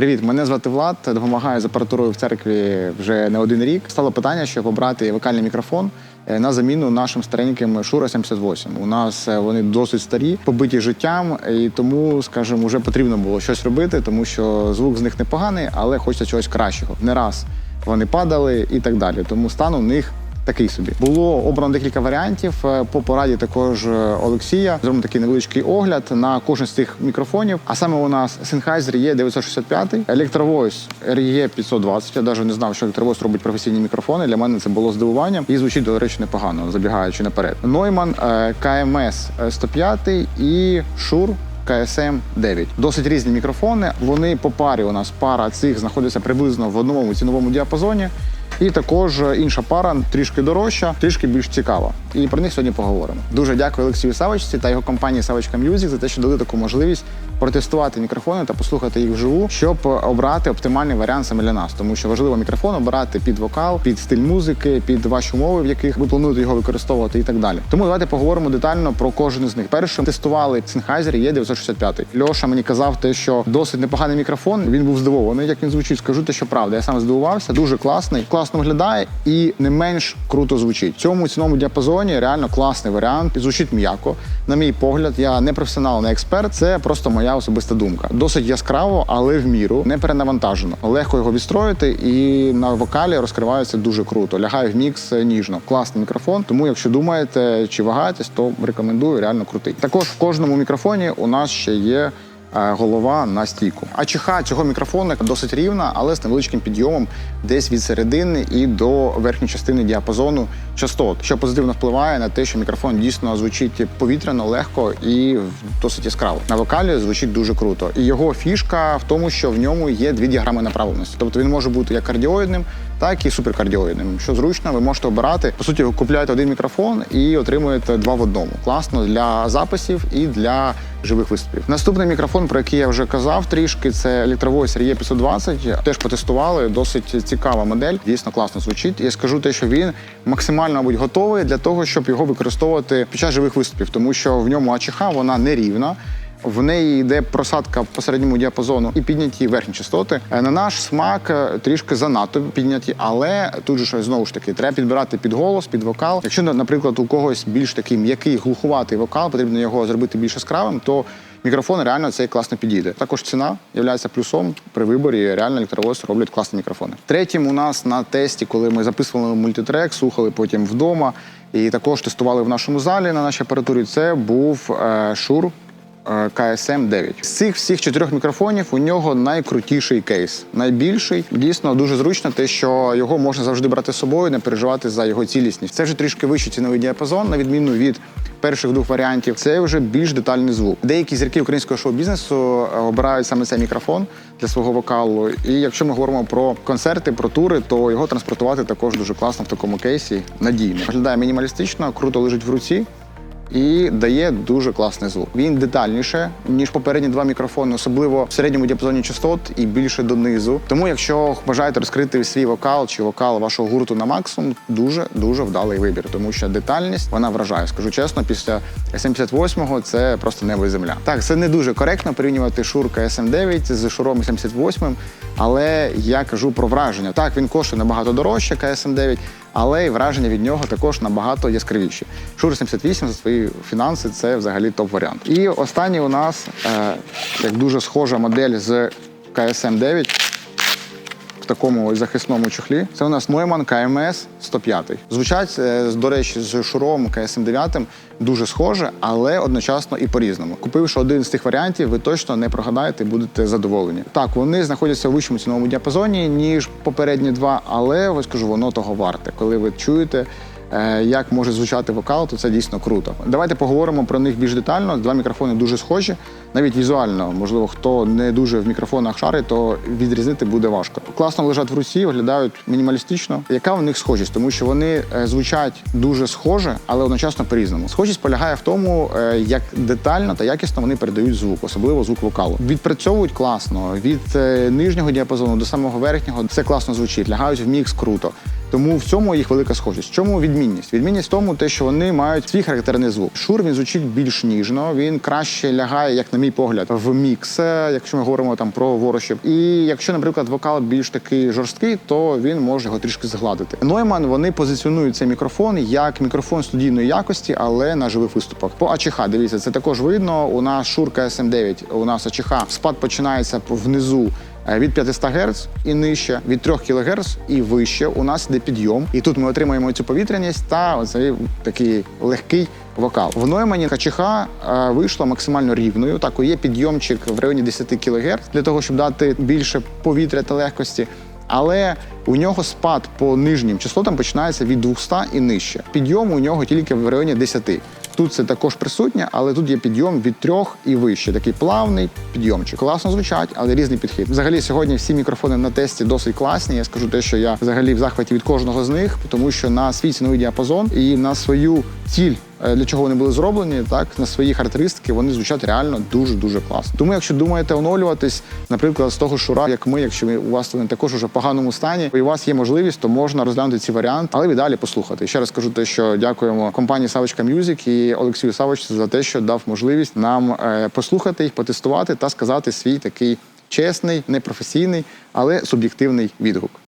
Привіт, мене звати Влад. Допомагаю з апаратурою в церкві вже не один рік. Стало питання, щоб обрати вокальний мікрофон е, на заміну нашим стареньким Шура 78. У нас е, вони досить старі, побиті життям, і тому, скажімо, вже потрібно було щось робити, тому що звук з них непоганий, але хочеться чогось кращого. Не раз вони падали і так далі. Тому стан у них такий собі. Було обрано декілька варіантів. Е, По пораді також е, Олексія. Зробимо такий невеличкий огляд на кожен з цих мікрофонів. А саме у нас Sennheiser є 965, Electrovoice RE 520. Я навіть не знав, що Electrovoice робить професійні мікрофони. Для мене це було здивуванням і звучить, до речі, непогано, забігаючи наперед. Neumann е, KMS 105 і Shure KSM 9. Досить різні мікрофони. Вони по парі у нас пара цих знаходиться приблизно в одному ціновому діапазоні. І також інша пара трішки дорожча, трішки більш цікава. І про них сьогодні поговоримо. Дуже дякую Олексію Савичці та його компанії Савичка М'юзік за те, що дали таку можливість протестувати мікрофони та послухати їх вживу, щоб обрати оптимальний варіант саме для нас. Тому що важливо мікрофон обирати під вокал, під стиль музики, під ваші умови, в яких ви плануєте його використовувати, і так далі. Тому давайте поговоримо детально про кожен з них. Першим тестували Sennheiser є 965. Льоша мені казав те, що досить непоганий мікрофон. Він був здивований, як він звучить. Скажу те, що правда. Я сам здивувався. Дуже класний, класно виглядає і не менш круто звучить. В цьому ціному діапазоні реально класний варіант. Звучить м'яко. На мій погляд, я не професіонал, не експерт. Це просто моя особиста думка. Досить яскраво, але в міру не перенавантажено. Легко його відстроїти, і на вокалі розкривається дуже круто. Лягає в мікс ніжно. Класний мікрофон. Тому, якщо думаєте чи вагаєтесь, то рекомендую реально крутий. Також в кожному мікрофоні у нас ще є. Е, Голова на стійку. А чиха цього мікрофону досить рівна, але з невеличким підйомом десь від середини і до верхньої частини діапазону частот, що позитивно впливає на те, що мікрофон дійсно звучить повітряно, легко і досить яскраво. На вокалі звучить дуже круто. І його фішка в тому, що в ньому є дві діаграми направленості. Тобто він може бути як кардіоїдним, так і суперкардіоїдним. Що зручно, ви можете обирати. По суті, ви купляєте один мікрофон і отримуєте два в одному. Класно для записів і для живих виступів. Наступний мікрофон, про який я вже казав трішки, це Electrovoice RE 520. Теж потестували. Досить цікава модель. Дійсно класно звучить. Я скажу те, що він максимально мабуть, готовий для того, щоб його використовувати під час живих виступів, тому що в ньому АЧХ вона не рівна. В неї йде просадка по середньому діапазону і підняті верхні частоти. Е, На наш смак е, трішки занадто підняті, але тут же щось знову ж таки треба підбирати під голос, під вокал. Якщо, наприклад, у когось більш такий м'який глухуватий вокал, потрібно його зробити більш яскравим, то мікрофон реально цей класно підійде. Також ціна є плюсом при виборі. Реально електровоз роблять класні мікрофони. Третім у нас на тесті, коли ми записували мультитрек, слухали потім вдома. І також тестували в нашому залі на нашій апаратурі. Це був е, Shure KSM 9. З цих всіх чотирьох мікрофонів у нього найкрутіший кейс, найбільший. Дійсно дуже зручно, те, що його можна завжди брати з собою, не переживати за його цілісність. Це вже трішки вищий ціновий діапазон, на відміну від перших двох варіантів. Це вже більш детальний звук. Деякі зірки українського шоу-бізнесу е, обирають саме цей мікрофон для свого вокалу. І якщо ми говоримо про концерти, про тури, то його транспортувати також дуже класно в такому кейсі. Надійно виглядає мінімалістично, круто лежить в руці і дає дуже класний звук. Він детальніше ніж попередні два мікрофони, особливо в середньому діапазоні частот і більше донизу. Тому, якщо бажаєте розкрити свій вокал чи вокал вашого гурту на максимум, дуже дуже вдалий вибір, тому що детальність вона вражає. Скажу чесно, після SM58 це просто небо і земля. Так, це не дуже коректно порівнювати Шурка SM9 з Шуром 78, але я кажу про враження. Так, він коштує набагато дорожче, КСМ 9, але і враження від нього також набагато яскравіші. Шур 78 за свої фінанси це взагалі топ-варіант. І останній у нас е, як дуже схожа модель з КСМ 9 в такому захисному чохлі. Це у нас Neumann KMS 105. Звучать, е, до речі, з шуром KSM 9 дуже схоже, але одночасно і по-різному. Купивши один з цих варіантів, ви точно не прогадаєте будете задоволені. Так, вони знаходяться в вищому ціновому діапазоні, ніж попередні два, але ось кажу, воно того варте. Коли ви чуєте. Е, Як може звучати вокал, то це дійсно круто. Давайте поговоримо про них більш детально. Два мікрофони дуже схожі, навіть візуально. Можливо, хто не дуже в мікрофонах шарить, то відрізнити буде важко. Класно лежать в руці, виглядають мінімалістично. Яка в них схожість? Тому що вони е, звучать дуже схоже, але одночасно по-різному. Схожість полягає в тому, е, як детально та якісно вони передають звук, особливо звук вокалу. Відпрацьовують класно від нижнього діапазону до самого верхнього. Це класно звучить, лягають в мікс круто. Тому в цьому їх велика схожість. Чому відмінність? Відмінність в тому, те, що вони мають свій характерний звук. Шур він звучить більш ніжно, він краще лягає, як на мій погляд, в мікс, якщо ми говоримо там про ворощів. І якщо, наприклад, вокал більш такий жорсткий, то він може його трішки згладити. Нойман вони позиціонують цей мікрофон як мікрофон студійної якості, але на живих виступах. По АЧХ, дивіться, це також видно. У нас Шурка SM9, у нас АЧХ. Спад починається внизу. Е, Від 500 Гц і нижче, від 3 кГц і вище у нас йде підйом. І тут ми отримуємо цю повітряність та оцей такий легкий вокал. В Ноймані КЧХ е, вийшла максимально рівною. Так, є підйомчик в районі 10 кГц для того, щоб дати більше повітря та легкості. Але у нього спад по нижнім частотам починається від 200 і нижче. Підйом у нього тільки в районі 10. Тут це також присутнє, але тут є підйом від трьох і вище. Такий плавний підйомчик. Класно звучать, але різний підхід. Взагалі, сьогодні всі мікрофони на тесті досить класні. Я скажу те, що я взагалі в захваті від кожного з них, тому що на свій ціновий діапазон і на свою ціль. Е, Для чого вони були зроблені, так на свої характеристики вони звучать реально дуже дуже класно. Тому, якщо думаєте оновлюватись, наприклад, з того шура, як ми, якщо ви- у вас він також уже в поганому стані, і у вас є можливість, то можна розглянути ці варіанти, але і далі послухати. Ще раз кажу те, що дякуємо компанії Савочка Мюзик і Олексію Савочці за те, що дав можливість нам е, послухати їх, потестувати та сказати свій такий чесний, непрофесійний, але суб'єктивний відгук.